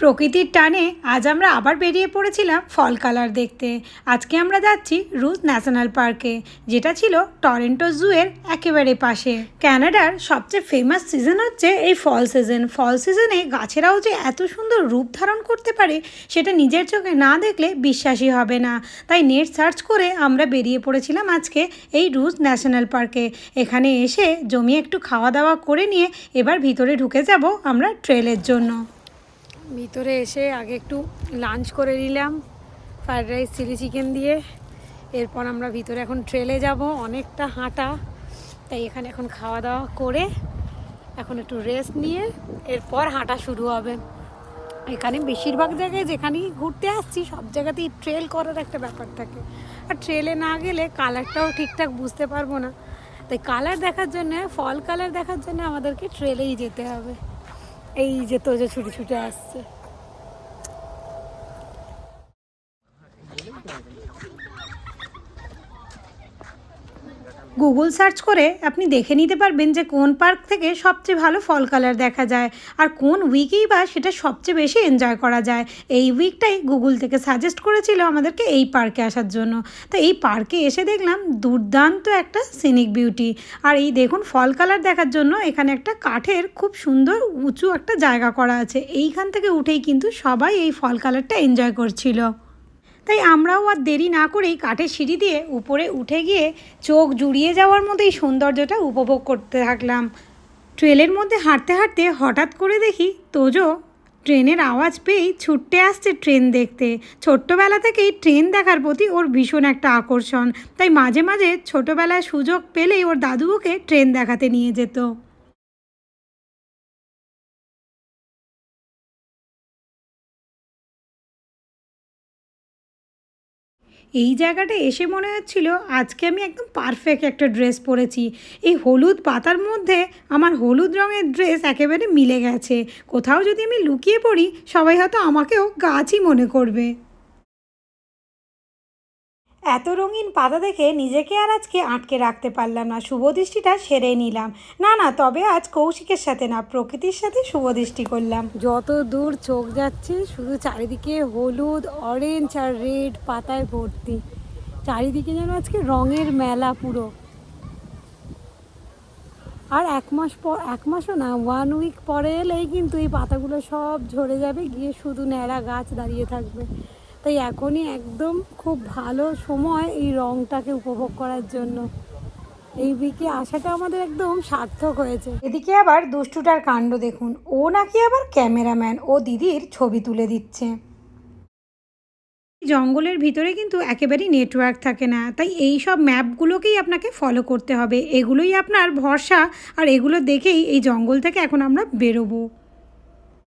প্রকৃতির টানে আজ আমরা আবার বেরিয়ে পড়েছিলাম ফল কালার দেখতে। আজকে আমরা যাচ্ছি রুজ ন্যাশনাল পার্কে, যেটা ছিল টরেন্টো জুয়ের একেবারে পাশে। ক্যানাডার সবচেয়ে ফেমাস সিজন হচ্ছে এই ফল সিজন ফল সিজনে গাছেরাও যে এত সুন্দর রূপ ধারণ করতে পারে, সেটা নিজের চোখে না দেখলে বিশ্বাসই হবে না। তাই নেট সার্চ করে আমরা বেরিয়ে পড়েছিলাম আজকে এই রুজ ন্যাশনাল পার্কে। এখানে এসে জমিয়ে একটু খাওয়া দাওয়া করে নিয়ে এবার ভিতরে ঢুকে যাব আমরা ট্রেলের জন্য। ভিতরে এসে আগে একটু লাঞ্চ করে নিলাম, ফ্রাইড রাইস, চিলি চিকেন দিয়ে। এরপর আমরা ভিতরে এখন ট্রেলে যাব, অনেকটা হাঁটা। তাই এখানে এখন খাওয়া দাওয়া করে এখন একটু রেস্ট নিয়ে এরপর হাঁটা শুরু হবে। এখানে বেশিরভাগ জায়গায় যেখানেই ঘুরতে আসছি, সব জায়গাতেই ট্রেল করার একটা ব্যাপার থাকে। আর ট্রেলে না গেলে কালারটাও ঠিকঠাক বুঝতে পারব না। তাই কালার দেখার জন্য ফল কালার দেখার জন্য আমাদেরকে ট্রেলেই যেতে হবে। এই যে তো যে ছুটে ছুটে আসছে। গুগল সার্চ করে আপনি দেখে নিতে পারবেন যে কোন পার্ক থেকে সবচেয়ে ভালো ফল কালার দেখা যায় আর কোন উইকেই বা সেটা সবচেয়ে বেশি এনজয় করা যায়। এই উইকটাই গুগল থেকে সাজেস্ট করেছিল আমাদেরকে এই পার্কে আসার জন্য। তো এই পার্কে এসে দেখলাম দুর্দান্ত একটা সিনিক বিউটি আর এই দেখুন ফল কালার দেখার জন্য এখানে একটা কাঠের খুব সুন্দর উঁচু একটা জায়গা করা আছে। এইখান থেকে উঠেই কিন্তু সবাই এই ফল কালারটা এনজয় করছিল। তাই আমরাও আর দেরি না করেই কাঠের সিঁড়ি দিয়ে উপরে উঠে গিয়ে চোখ জুড়িয়ে যাওয়ার মতো এই সৌন্দর্যটা উপভোগ করতে থাকলাম। ট্রেলের মধ্যে হাঁটতে হাঁটতে হঠাৎ করে দেখি তোজো ট্রেনের আওয়াজ পেয়েই ছুটতে আসছে ট্রেন দেখতে। ছোট্টবেলা থেকেই ট্রেন দেখার প্রতি ওর ভীষণ একটা আকর্ষণ, তাই মাঝে মাঝে ছোটোবেলায় সুযোগ পেলেই ওর দাদু ওকে ট্রেন দেখাতে নিয়ে যেত। এই জায়গাটা এসে মনে হচ্ছিল আজকে আমি একদম পারফেক্ট একটা ড্রেস পরেছি। এই হলুদ পাতার মধ্যে আমার হলুদ রঙের ড্রেস একেবারে মিলে গেছে। কোথাও যদি আমি লুকিয়ে পড়ি, সবাই হয়তো আমাকেও গাছই মনে করবে। এত রঙিন পাতা দেখে নিজেকে আর আজকে আটকে রাখতে পারলাম না। শুভদৃষ্টিটা সেরে নিলাম। না না, তবে আজ কৌশিকের সাথে না, প্রকৃতির সাথে শুভদৃষ্টি করলাম। যত দূর চোখ যাচ্ছে, শুধু চারিদিকে হলুদ অরেঞ্জ আর রেড পাতায় ভর্তি। চারিদিকে যেন আজকে রঙের মেলা পুরো। আর এক মাস পর, এক মাসও না ওয়ান উইক পরে এলেই কিন্তু এই পাতাগুলো সব ঝরে যাবে, গিয়ে শুধু ন্যাড়া গাছ দাঁড়িয়ে থাকবে। তাই এখনই একদম খুব ভালো সময় এই রংটাকে উপভোগ করার জন্য। এই উইকে আসাটা আমাদের একদম সার্থক হয়েছে। এদিকে আবার দুষ্টুটার কাণ্ড দেখুন। ও নাকি আবার ক্যামেরাম্যান। ও দিদির ছবি তুলে দিচ্ছে। জঙ্গলের ভিতরে কিন্তু একেবারেই নেটওয়ার্ক থাকে না। তাই এই সব ম্যাপগুলোকেই আপনাকে ফলো করতে হবে। এগুলোই আপনার ভরসা। আর এগুলো দেখেই এই জঙ্গল থেকে এখন আমরা বেরোবো।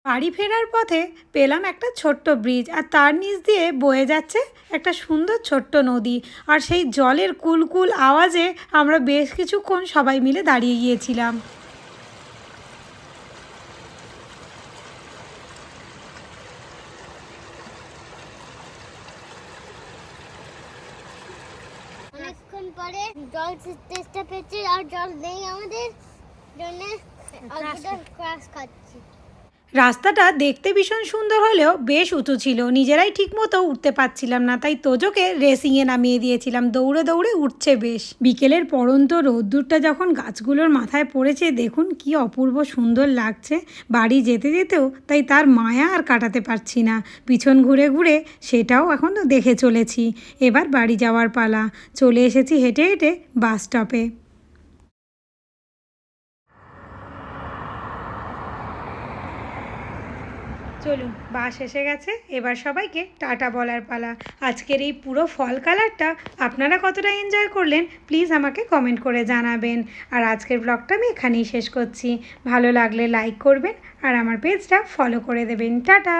বাড়ি ফেরার পথে পেলাম একটা ছোট্ট ব্রিজ আর তার নিচ দিয়ে বয়ে যাচ্ছে একটা সুন্দর ছোট্ট নদী। আর সেই জলের কুলকুল আওয়াজে আমরা বেশ কিছুক্ষণ সবাই মিলে দাঁড়িয়ে গিয়েছিলাম। অনেকক্ষণ পরে জল চেষ্টা পেয়েছি আর জল নেই আমাদের। জন্য ক্রাশ খাচ্ছি। রাস্তাটা দেখতে ভীষণ সুন্দর হলেও বেশ উঁচু ছিল। নিজেরাই ঠিকমতো উঠতে পারছিলাম না, তাই তোজোকে রেসিংয়ে নামিয়ে দিয়েছিলাম। দৌড়ে দৌড়ে উঠছে বেশ। বিকেলের পরন্ত রোদ্দুরটা যখন গাছগুলোর মাথায় পড়েছে, দেখুন কি অপূর্ব সুন্দর লাগছে। বাড়ি যেতে যেতেও তাই তার মায়া আর কাটাতে পারছি না। পিছন ঘুরে ঘুরে সেটাও এখন দেখে চলেছি। এবার বাড়ি যাওয়ার পালা। চলে এসেছি হেঁটে হেঁটে বাস স্টপে। চলুন, বাস এসে গেছে। এবার সবাইকে টাটা বলার পালা। আজকের এই পুরো ফল কালারটা আপনারা কতটা এনজয় করলেন প্লিজ আমাকে কমেন্ট করে জানাবেন। আর আজকের ব্লগটা আমি এখানেই শেষ করছি। ভালো লাগলে লাইক করবেন আর আমার পেজটা ফলো করে দেবেন। টাটা!